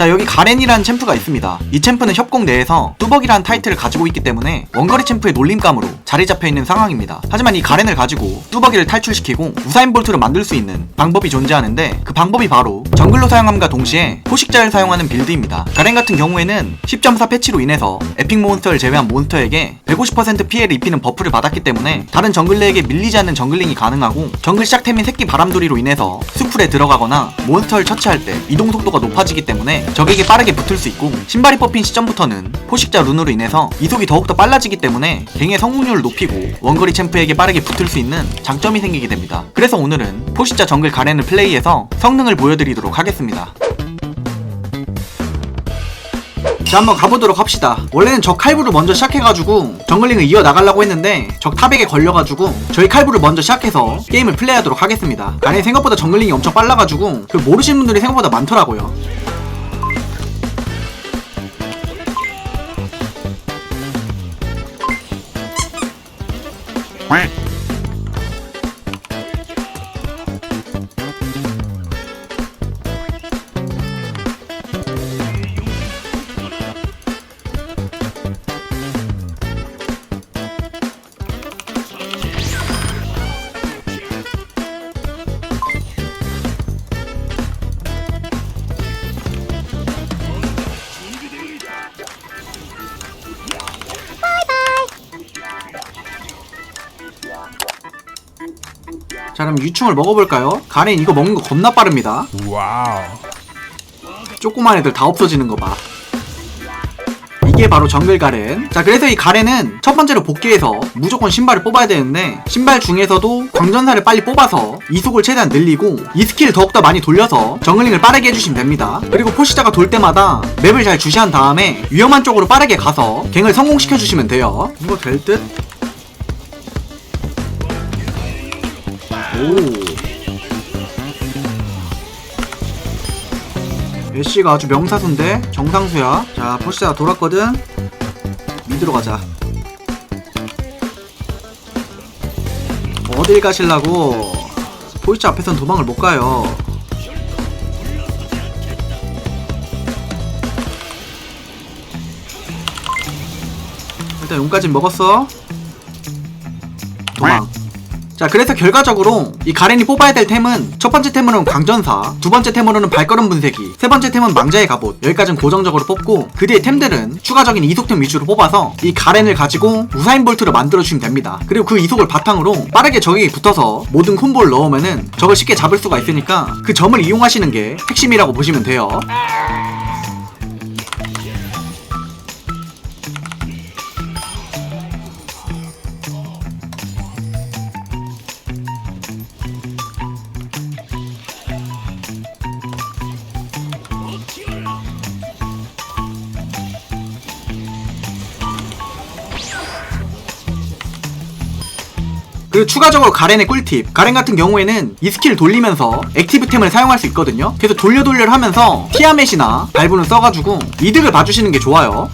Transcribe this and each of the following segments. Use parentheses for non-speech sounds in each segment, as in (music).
자 여기 가렌이라는 챔프가 있습니다. 이 챔프는 협곡 내에서 뚜벅이라는 타이틀을 가지고 있기 때문에 원거리 챔프의 놀림감으로 자리 잡혀있는 상황입니다. 하지만 이 가렌을 가지고 뚜벅이를 탈출시키고 우사인 볼트를 만들 수 있는 방법이 존재하는데 그 방법이 바로 정글로 사용함과 동시에 포식자를 사용하는 빌드입니다. 가렌 같은 경우에는 10.4 패치로 인해서 에픽 몬스터를 제외한 몬스터에게 150% 피해를 입히는 버프를 받았기 때문에 다른 정글러에게 밀리지 않는 정글링이 가능하고 정글 시작템인 새끼 바람돌이로 인해서 수풀에 들어가거나 몬스터를 처치할 때 이동 속도가 높아지기 때문에 적에게 빠르게 붙을 수 있고 신발이 뽑힌 시점부터는 포식자 룬으로 인해서 이속이 더욱더 빨라지기 때문에 갱의 성공률을 높이고 원거리 챔프에게 빠르게 붙을 수 있는 장점이 생기게 됩니다. 그래서 오늘은 포식자 정글 가렌을 플레이해서 성능을 보여드리도록 하겠습니다. 자 한번 가보도록 합시다 원래는 적 칼부를 먼저 시작해가지고 정글링을 이어나가려고 했는데 적 탑에게 걸려가지고 저희 칼부를 먼저 시작해서 게임을 플레이하도록 하겠습니다 아니 생각보다 정글링이 엄청 빨라가지고 그 모르시는 분들이 생각보다 많더라고요 자 그럼 유충을 먹어볼까요? 가렌 이거 먹는 거 겁나 빠릅니다 와우. 조그만 애들 다 없어지는 거 봐. 이게 바로 정글 가렌. 자, 그래서 이 가렌은 첫 번째로 복귀해서 무조건 신발을 뽑아야 되는데, 신발 중에서도 광전사를 빨리 뽑아서 이속을 최대한 늘리고, 이 스킬을 더욱더 많이 돌려서 정글링을 빠르게 해주시면 됩니다. 그리고 포시자가 돌 때마다 맵을 잘 주시한 다음에 위험한 쪽으로 빠르게 가서 갱을 성공시켜주시면 돼요. 이거 될 듯? 오. 애쉬가 아주 명사수인데? 정상수야. 자 포시가 돌았거든. 미드로 가자. 어딜 가실라고? 포시자 앞에선 도망을 못 가요. 일단 용까진 먹었어? 도망 자 그래서 결과적으로 이 가렌이 뽑아야 될 템은 첫 번째 템으로는 광전사 두 번째 템으로는 발걸음 분쇄기 세 번째 템은 망자의 갑옷 여기까지는 고정적으로 뽑고 그 뒤에 템들은 추가적인 이속템 위주로 뽑아서 이 가렌을 가지고 우사인 볼트를 만들어주시면 됩니다. 그리고 그 이속을 바탕으로 빠르게 적에게 붙어서 모든 콤보를 넣으면은 적을 쉽게 잡을 수가 있으니까 그 점을 이용하시는 게 핵심이라고 보시면 돼요 그리고 추가적으로 가렌의 꿀팁. 가렌 같은 경우에는 이 스킬 돌리면서 액티브템을 사용할 수 있거든요. 그래서 돌려 돌려 하면서 티아멧이나 발부는 써가지고 이득을 봐주시는 게 좋아요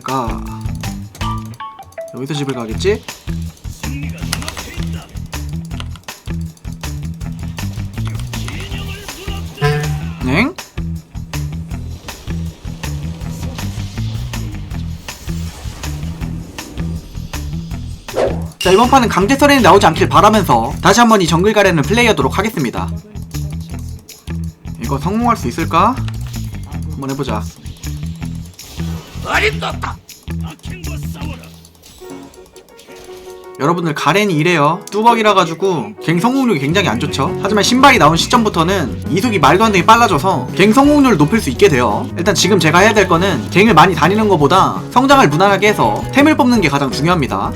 있을까 여기서 집을 가겠지? 넹? 자 이번 판은 강제 서렌이 나오지 않길 바라면서 다시 한번 이 정글 가렌을 플레이하도록 하겠습니다 이거 성공할 수 있을까? 한번 해보자 여러분들 가렌이 이래요. 뚜벅이라 가지고 갱 성공률이 굉장히 안 좋죠. 하지만 신발이 나온 시점부터는 이속이 말도 안 되게 빨라져서 갱 성공률을 높일 수 있게 돼요. 일단 지금 제가 해야 될 거는 갱을 많이 다니는 것보다 성장을 무난하게 해서 템을 뽑는 게 가장 중요합니다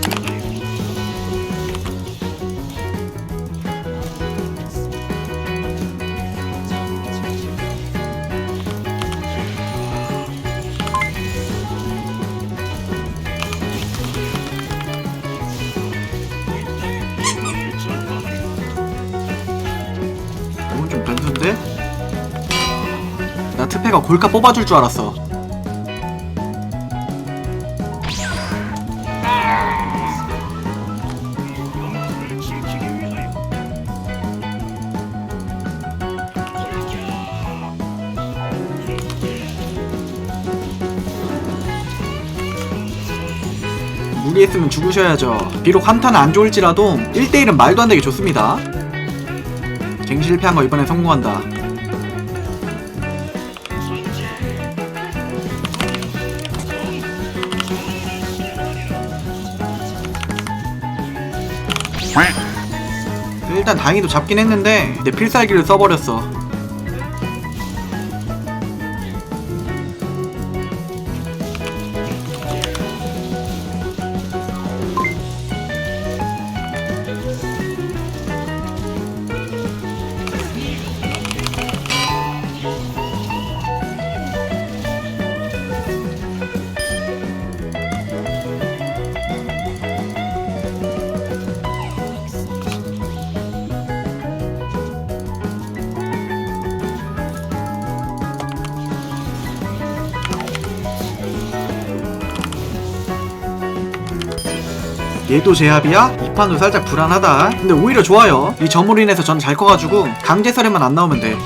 상대가 골카 뽑아줄 줄 알았어. 무리했으면 죽으셔야죠. 비록 한타는 안 좋을지라도 1대1은 말도 안 되게 좋습니다. 갱 실패한 거 이번에 성공한다. 일단 다행히도 잡긴 했는데 내 필살기를 써버렸어. 얘도 제압이야? 이 판도 살짝 불안하다. 근데 오히려 좋아요. 이 점으로 인해서 전 잘 커가지고 강제설에만 안 나오면 돼.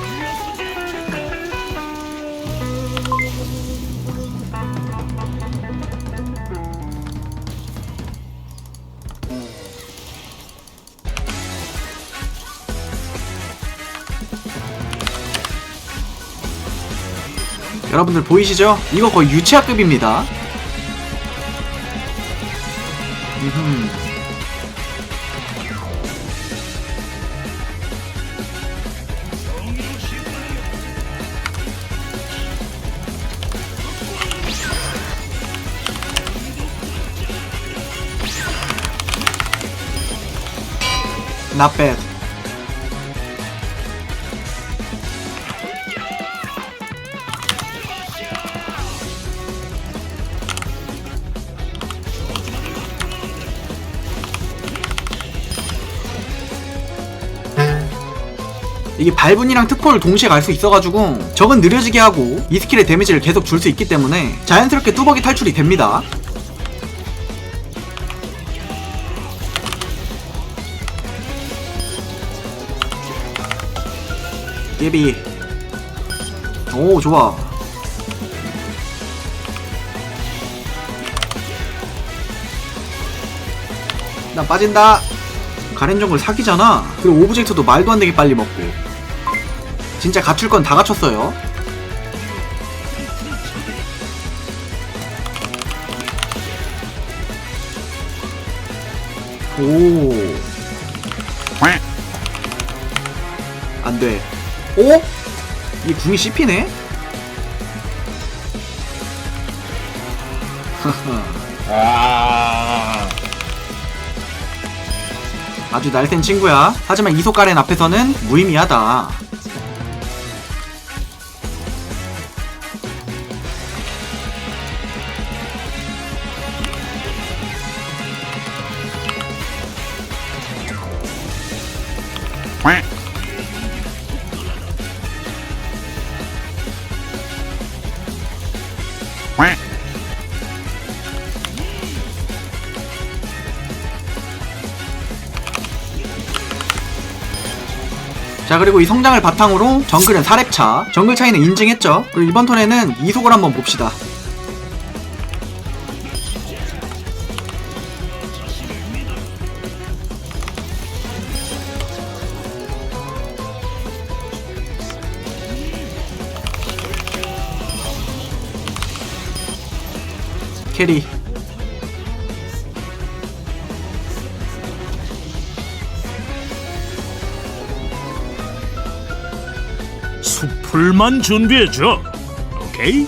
여러분들 보이시죠? 이거 거의 유치학급입니다. Uhum. Na pedra. 이게 발분이랑 특포를 동시에 갈 수 있어가지고 적은 느려지게 하고 이 스킬의 데미지를 계속 줄 수 있기 때문에 자연스럽게 뚜벅이 탈출이 됩니다. 예비. 오 좋아. 난 빠진다. 가렌 정글 사기잖아. 그리고 오브젝트도 말도 안 되게 빨리 먹고 진짜 갖출 건 다 갖췄어요 오 안돼 오? 이 궁이 씹히네? (laughs) 아주 날쌘 친구야. 하지만 이소가렌 앞에서는 무의미하다. 자 그리고 이 성장을 바탕으로 정글은 4렙차. 정글 차이는 인증했죠? 그리고 이번 턴에는 이속을 한번 봅시다. 캐리 풀만 준비해줘. 오케이?